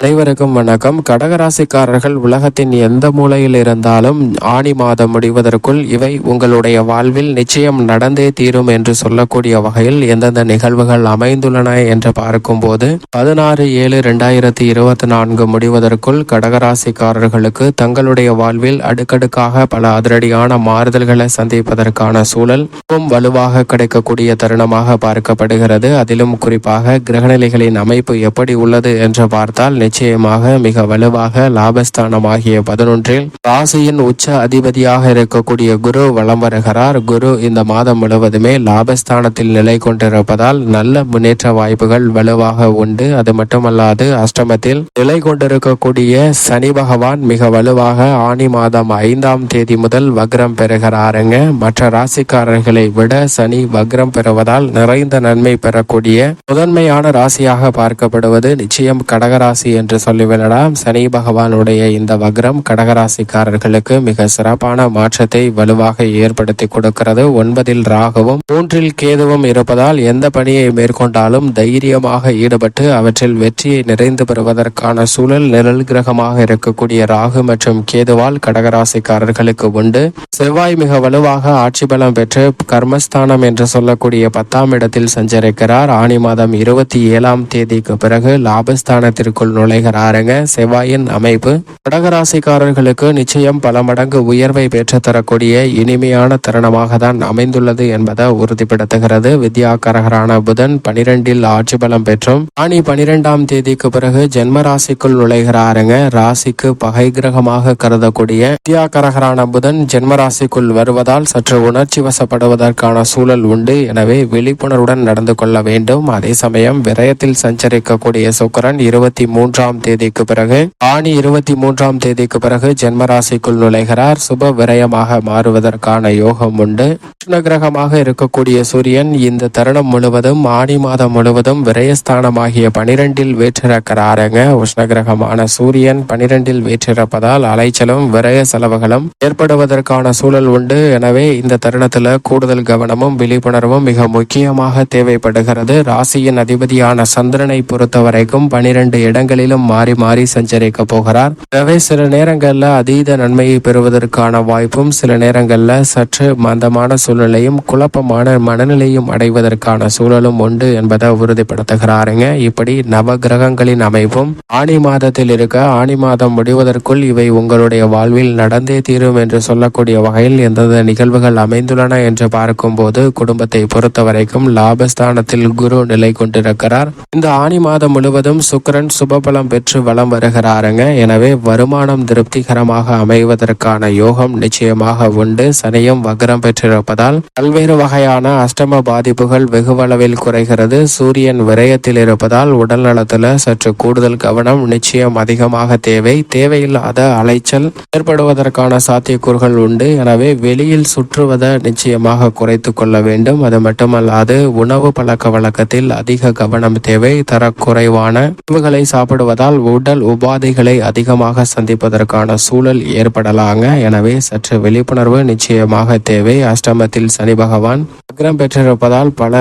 அனைவருக்கும் வணக்கம். கடகராசிக்காரர்கள் உலகத்தின் எந்த மூலையில் இருந்தாலும் ஆணி மாதம் முடிவதற்குள் இவை உங்களுடைய வாழ்வில் நிச்சயம் நடந்தே தீரும் என்று சொல்லக்கூடிய வகையில் எந்தெந்த நிகழ்வுகள் அமைந்துள்ளன என்று பார்க்கும்போது பதினாறு ஏழு ரெண்டாயிரத்தி இருபத்தி நான்கு முடிவதற்குள் கடகராசிக்காரர்களுக்கு தங்களுடைய வாழ்வில் அடுக்கடுக்காக பல அதிரடியான மாறுதல்களை சந்திப்பதற்கான சூழல் வலுவாக கிடைக்கக்கூடிய தருணமாக பார்க்கப்படுகிறது. அதிலும் குறிப்பாக கிரகநிலைகளின் அமைப்பு எப்படி உள்ளது என்று பார்த்தால் நிச்சயமாக மிக வலுவாக லாபஸ்தானமாகிய பதினொன்றில் ராசியின் உச்ச அதிபதியாக இருக்கக்கூடிய குரு வலம் வருகிறார். குரு இந்த மாதம் முழுவதுமே லாபஸ்தானத்தில் நிலை கொண்டிருப்பதால் நல்ல முன்னேற்ற வாய்ப்புகள் வலுவாக உண்டு. அது மட்டுமல்லாது அஷ்டமத்தில் நிலை கொண்டிருக்கக்கூடிய சனி பகவான் மிக வலுவாக ஆணி மாதம் ஐந்தாம் தேதி முதல் வக்ரம் பெறுகிறாருங்க. மற்ற ராசிக்காரர்களை விட சனி வக்ரம் பெறுவதால் நிறைந்த நன்மை பெறக்கூடிய முதன்மையான ராசியாக பார்க்கப்படுவது நிச்சயம் கடகராசி என்று சொல்லிவிடலாம் சனி பகவானுடைய இந்த வக்ரம் கடகராசிக்காரர்களுக்கு மிக சிறப்பான மாற்றத்தை வலுவாக ஏற்படுத்தி கொடுக்கிறது. ஒன்பதில் ராகவும் மூன்றில் கேதுவும் இருப்பதால் எந்த பணியை மேற்கொண்டாலும் தைரியமாக ஈடுபட்டு அவற்றில் வெற்றியை நிறைந்து பெறுவதற்கான சூழல் நிழல் கிரகமாக இருக்கக்கூடிய ராகு மற்றும் கேதுவால் கடகராசிக்காரர்களுக்கு உண்டு. செவ்வாய் மிக வலுவாக ஆட்சி பலம் பெற்று கர்மஸ்தானம் என்று சொல்லக்கூடிய பத்தாம் இடத்தில் சஞ்சரிக்கிறார். ஆணி மாதம் இருபத்தி ஏழாம் தேதிக்கு பிறகு லாபஸ்தானத்திற்குள் நுழைகிறாருங்க செவ்வாயின் அமைப்பு. கடகராசிக்காரர்களுக்கு நிச்சயம் பல மடங்கு உயர்வை பெற்றுத்தரக்கூடிய இனிமையான தருணமாக தான் அமைந்துள்ளது என்பதை உறுதிப்படுத்துகிறது. வித்யாகரகரான புதன் பனிரெண்டில் ஆட்சி பலம் பெற்றும் ஆணி பனிரெண்டாம் தேதிக்கு பிறகு ஜென்ம ராசிக்குள் நுழைகிறாருங்க. ராசிக்கு பகை கிரகமாக கருதக்கூடிய வித்யாகரகரான புதன் ஜென்ம ராசிக்குள் வருவதால் சற்று உணர்ச்சி வசப்படுவதற்கான சூழல் உண்டு. எனவே விழிப்புணர்வுடன் நடந்து கொள்ள வேண்டும். அதே சமயம் விரயத்தில் சஞ்சரிக்கக்கூடிய சுக்கரன் இருபத்தி மூன்று மூன்றாம் தேதிக்கு பிறகு ஆணி இருபத்தி மூன்றாம் தேதிக்கு பிறகு ஜென்மராசிக்குள் நுழைகிறார். சுப விரயமாக மாறுவதற்கான யோகம் உண்டு. உஷ்ண கிரகமாக இருக்கக்கூடிய சூரியன் இந்த தருணம் முழுவதும் ஆணி மாதம் முழுவதும் விரயஸ்தானமாகிய பனிரெண்டில் வேற்றிருக்கிறாருங்க. உஷ்ண கிரகமான சூரியன் பனிரெண்டில் வேற்றிருப்பதால் அலைச்சலும் விரய செலவுகளும் ஏற்படுவதற்கான சூழல் உண்டு. எனவே இந்த தருணத்துல கூடுதல் கவனமும் விழிப்புணர்வும் மிக முக்கியமாக தேவைப்படுகிறது. ராசியின் அதிபதியான சந்திரனை பொறுத்தவரைக்கும் பனிரெண்டு இடங்களில் இடங்களிலும் மாறி மாறி சஞ்சரிக்க போகிறார். எனவே சில நேரங்களில் அதீத நன்மையை பெறுவதற்கான வாய்ப்பும் சில நேரங்களில் சற்று மந்தமான சூழ்நிலையும் குழப்பமான மனநிலையும் அடைவதற்கான சூழலும் உண்டு என்பதை உறுதிப்படுத்துகிறாருங்க. இப்படி நவ கிரகங்களின் அமைப்பும் ஆணி மாதத்தில் இருக்க ஆணி மாதம் முடிவதற்குள் இவை உங்களுடைய வாழ்வில் நடந்தே தீரும் என்று சொல்லக்கூடிய வகையில் எந்தெந்த நிகழ்வுகள் அமைந்துள்ளன என்று பார்க்கும்போது குடும்பத்தை பொறுத்த வரைக்கும் லாபஸ்தானத்தில் குரு நிலை கொண்டிருக்கிறார். இந்த ஆணி மாதம் முழுவதும் சுக்கரன் சுபபல சுபபலம் பெற்று வளம் வருகிறாருங்க. எனவே வருமானம் திருப்திகரமாக அமைவதற்கான யோகம் நிச்சயமாக உண்டு. சனியும் வக்ரம் பெற்றிருப்பதால் பல்வேறு வகையான அஷ்டம பாதிப்புகள் வெகுவளவில் குறைகிறது. சூரியன் விரயத்தில் இருப்பதால் உடல் நலத்துல சற்று கூடுதல் கவனம் நிச்சயம் அதிகமாக தேவை. தேவையில்லாத அலைச்சல் ஏற்படுவதற்கான சாத்தியக்கூறுகள் உண்டு. எனவே வெளியில் சுற்றுவதை நிச்சயமாக குறைத்து கொள்ள வேண்டும். அது மட்டுமல்லாது உணவு பழக்க வழக்கத்தில் அதிக கவனம் தேவை. தரக்குறைவான உணவுகளை வருவதால் உடல் உபாதைகளை அதிகமாக சந்திப்பதற்கான சூழல் ஏற்படலாங்க. எனவே சற்று விழிப்புணர்வு நிச்சயமாக தேவை. அஷ்டமத்தில் சனி பகவான் அக்ரம் பெற்றிருப்பதால் பல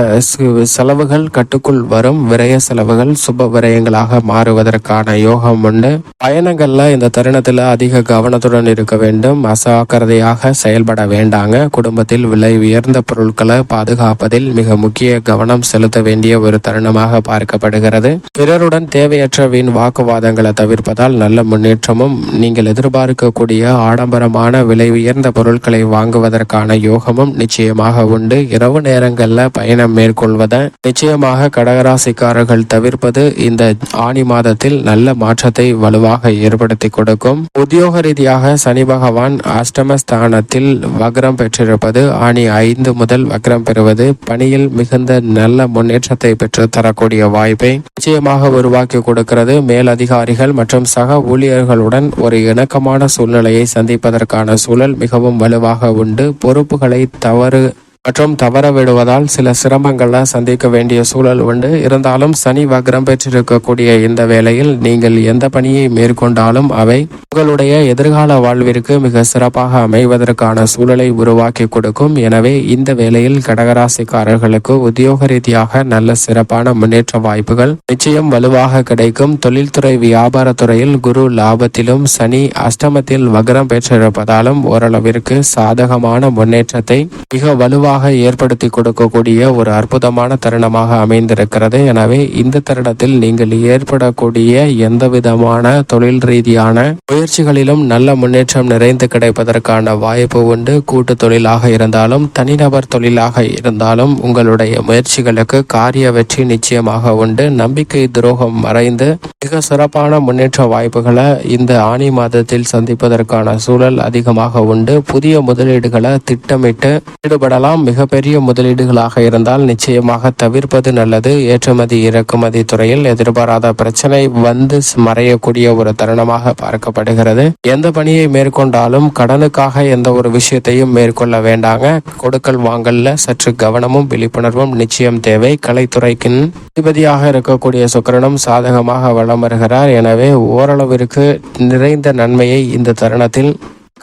செலவுகள் கட்டுக்குள் வரும். விரய செலவுகள் சுப விரயங்களாக மாறுவதற்கான யோகம் உண்டு. பயணங்கள்ல இந்த தருணத்துல அதிக கவனத்துடன் இருக்க வேண்டும். அசாக்கிரதையாக செயல்பட வேண்டாங்க. குடும்பத்தில் விலை உயர்ந்த பொருட்களை பாதுகாப்பதில் மிக முக்கிய கவனம் செலுத்த வேண்டிய ஒரு தருணமாக பார்க்கப்படுகிறது. பிறருடன் தேவையற்ற வீண் வாக்குவாதங்களை தவிர்ப்பதால் நல்ல முன்னேற்றமும் நீங்கள் எதிர்பார்க்கக்கூடிய ஆடம்பரமான விலை உயர்ந்த பொருட்களை வாங்குவதற்கான யோகமும் நிச்சயமாக உண்டு. இரவு நேரங்களில் பயணம் மேற்கொள்வதை நிச்சயமாக கடகராசிக்காரர்கள் தவிர்ப்பது இந்த ஆணி மாதத்தில் நல்ல மாற்றத்தை வலுவாக ஏற்படுத்தி கொடுக்கும். உத்தியோக ரீதியாக சனி பகவான் அஷ்டமஸ்தானத்தில் வக்ரம் பெற்றிருப்பது ஆணி ஐந்து முதல் வக்ரம் பெறுவது பணியில் மிகுந்த நல்ல முன்னேற்றத்தை பெற்று தரக்கூடிய வாய்ப்பை நிச்சயமாக உருவாக்கி கொடுக்கிறது. மேலதிகாரிகள் மற்றும் சக ஊழியர்களுடன் ஒரு இணக்கமான சூழ்நிலையை சந்திப்பதற்கான சூழல் மிகவும் வலுவாக உண்டு. பொறுப்புகளை தவறு மற்றும் தவற விடுவதால் சில சிரமங்களை சந்திக்க வேண்டிய சூழல் உண்டு. இருந்தாலும் சனி வக்ரம் பெற்றிருக்கக்கூடிய இந்த வேளையில் நீங்கள் எந்த பணியை மேற்கொண்டாலும் அவை உங்களுடைய எதிர்கால வாழ்விற்கு மிக சிறப்பாக அமைவதற்கான சூழலை உருவாக்கி கொடுக்கும். எனவே இந்த வேளையில் கடகராசிக்காரர்களுக்கு உத்தியோக ரீதியாக நல்ல சிறப்பான முன்னேற்ற வாய்ப்புகள் நிச்சயம் வலுவாக கிடைக்கும். தொழில்துறை வியாபாரத்துறையில் குரு லாபத்திலும் சனி அஷ்டமத்தில் வக்ரம் பெற்றிருப்பதாலும் ஓரளவிற்கு சாதகமான முன்னேற்றத்தை மிக வலுவாக ஏற்படுத்தி கொடுக்கக்கூடிய ஒரு அற்புதமான தருணமாக அமைந்திருக்கிறது. எனவே இந்த தருணத்தில் நீங்கள் ஏற்படக்கூடிய எந்த விதமான தொழில் ரீதியான முயற்சிகளிலும் நல்ல முன்னேற்றம் நிறைந்து கிடைப்பதற்கான வாய்ப்பு உண்டு. கூட்டு தொழிலாக இருந்தாலும் தனிநபர் தொழிலாக இருந்தாலும் உங்களுடைய முயற்சிகளுக்கு காரிய வெற்றி நிச்சயமாக உண்டு. நம்பிக்கை துரோகம் மறைந்து மிக சிறப்பான முன்னேற்ற வாய்ப்புகளை இந்த ஆணி மாதத்தில் சந்திப்பதற்கான சூழல் அதிகமாக உண்டு. புதிய முதலீடுகளை திட்டமிட்டு ஈடுபடலாம். மிகப்பெரிய முதலீடுகளாக இருந்தால் நிச்சயமாக தவிர்ப்பது நல்லது. ஏற்றுமதி இறக்குமதி துறையில் எதிர்பாராத பிரச்சனை வந்து மறையக்கூடிய ஒரு தருணமாக பார்க்கப்படுகிறது. எந்த பணியை மேற்கொண்டாலும் கடனுக்காக எந்த ஒரு விஷயத்தையும் மேற்கொள்ள வேண்டாங்க. கொடுக்கல் வாங்கல்ல சற்று கவனமும் விழிப்புணர்வும் நிச்சயம் தேவை. கலைத்துறைக்கின் அதிபதியாக இருக்கக்கூடிய சுக்கரனும் சாதகமாக வளம் வருகிறார். எனவே ஓரளவிற்கு நிறைந்த நன்மையை இந்த தருணத்தில்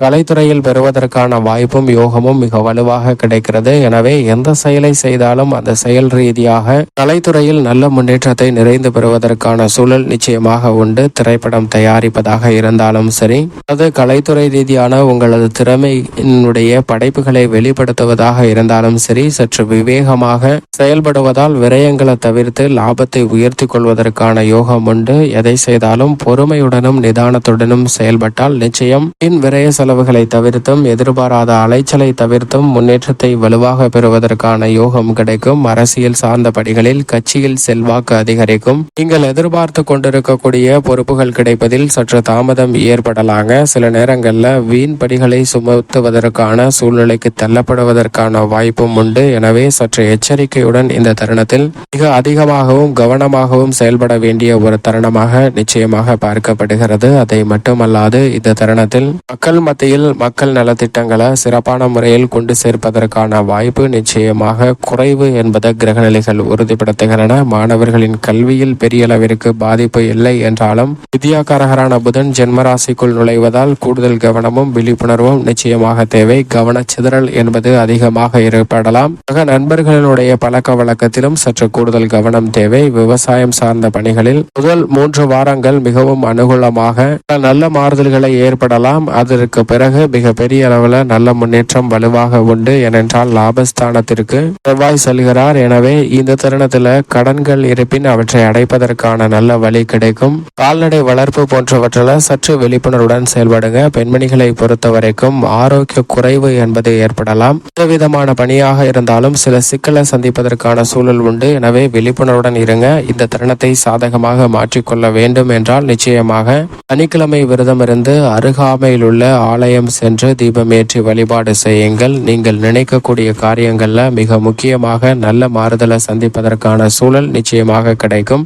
கலைத்துறையில் பெறுவதற்கான வாய்ப்பும் யோகமும் மிக வலுவாக கிடைக்கிறது. எனவே எந்த செயலை செய்தாலும் அந்த செயல் ரீதியாக கலைத்துறையில் நல்ல முன்னேற்றத்தை நிறைந்து பெறுவதற்கான சூழல் நிச்சயமாக உண்டு. திரைப்படம் தயாரிப்பதாக இருந்தாலும் சரி அது கலைத்துறை ரீதியான உங்களது திறமையினுடைய படைப்புகளை வெளிப்படுத்துவதாக இருந்தாலும் சரி சற்று விவேகமாக செயல்படுவதால் விரயங்களை தவிர்த்து லாபத்தை உயர்த்தி கொள்வதற்கான யோகம் உண்டு. எதை செய்தாலும் பொறுமையுடனும் நிதானத்துடனும் செயல்பட்டால் நிச்சயம் பின் விரய செலவுகளை தவிர்த்தும் எதிர்பாராத அலைச்சலை தவிர்த்தும் முன்னேற்றத்தை வலுவாக பெறுவதற்கான யோகம் கிடைக்கும். அரசியல் சார்ந்த படிகளில் கட்சியில் செல்வாக்கு அதிகரிக்கும். நீங்கள் எதிர்பார்த்து கொண்டிருக்கக்கூடிய பொறுப்புகள் கிடைப்பதில் சற்று தாமதம் ஏற்படலாங்க. சில நேரங்களில் வீண் படிகளை சுமத்துவதற்கான சூழ்நிலைக்கு தள்ளப்படுவதற்கான வாய்ப்பும் உண்டு. எனவே சற்று எச்சரிக்கையுடன் இந்த தருணத்தில் மிக அதிகமாகவும் கவனமாகவும் செயல்பட வேண்டிய ஒரு தருணமாக நிச்சயமாக பார்க்கப்படுகிறது. அதை மட்டுமல்லாது இந்த தருணத்தில் மக்கள் மத்தியில் மக்கள் நலத்திட்டங்களை சிறப்பான முறையில் கொண்டு சேர்ப்பதற்கான வாய்ப்பு நிச்சயமாக குறைவு என்பதை கிரகநிலைகள் உறுதிப்படுத்துகின்றன. மாணவர்களின் கல்வியில் பெரிய அளவிற்கு பாதிப்பு இல்லை என்றாலும் வித்யாகாரகரான புதன் ஜென்மராசிக்குள் நுழைவதால் கூடுதல் கவனமும் விழிப்புணர்வும் நிச்சயமாக தேவை. கவனச்சிதறல் என்பது அதிகமாக ஏற்படலாம். நண்பர்களினுடைய நண்பர்களுடைய பழக்க வழக்கத்திலும் சற்று கூடுதல் கவனம் தேவை. விவசாயம் சார்ந்த பணிகளில் முதல் மூன்று வாரங்கள் மிகவும் அனுகூலமாக நல்ல மாறுதல்களை ஏற்படலாம். அதற்கு பிறகு மிகப்பெரிய அளவில் நல்ல முன்னேற்றம் வலுவாக உண்டு ஏனென்றால் லாபஸ்தானத்திற்கு செவ்வாய் செல்கிறார். எனவே இந்த தருணத்தில் கடன்கள் இருப்பின் அவற்றை அடைப்பதற்கான நல்ல வழி கிடைக்கும். கால்நடை வளர்ப்பு போன்றவற்றில் சற்று விழிப்புணர்வுடன் செயல்படுங்க. பெண்மணிகளை பொறுத்த வரைக்கும் ஆரோக்கிய குறைவு என்பது ஏற்படலாம். விதமான பணியாக இருந்தாலும் சில சிக்கலை சந்திப்பதற்கான சூழல் உண்டு. எனவே விழிப்புணர்வுடன் இருங்க. இந்த தருணத்தை சாதகமாக மாற்றிக்கொள்ள வேண்டும் என்றால் நிச்சயமாக சனிக்கிழமை விரதம் இருந்து அருகாமையில் உள்ள ஆலயம் சென்று தீபமேற்றி வழிபாடு செய்யுங்கள். நீங்கள் நினைக்கக்கூடிய காரியங்களில் மிக முக்கியமாக நல்ல மாறுதலை சந்திப்பதற்கான சூழல் நிச்சயமாக கிடைக்கும்.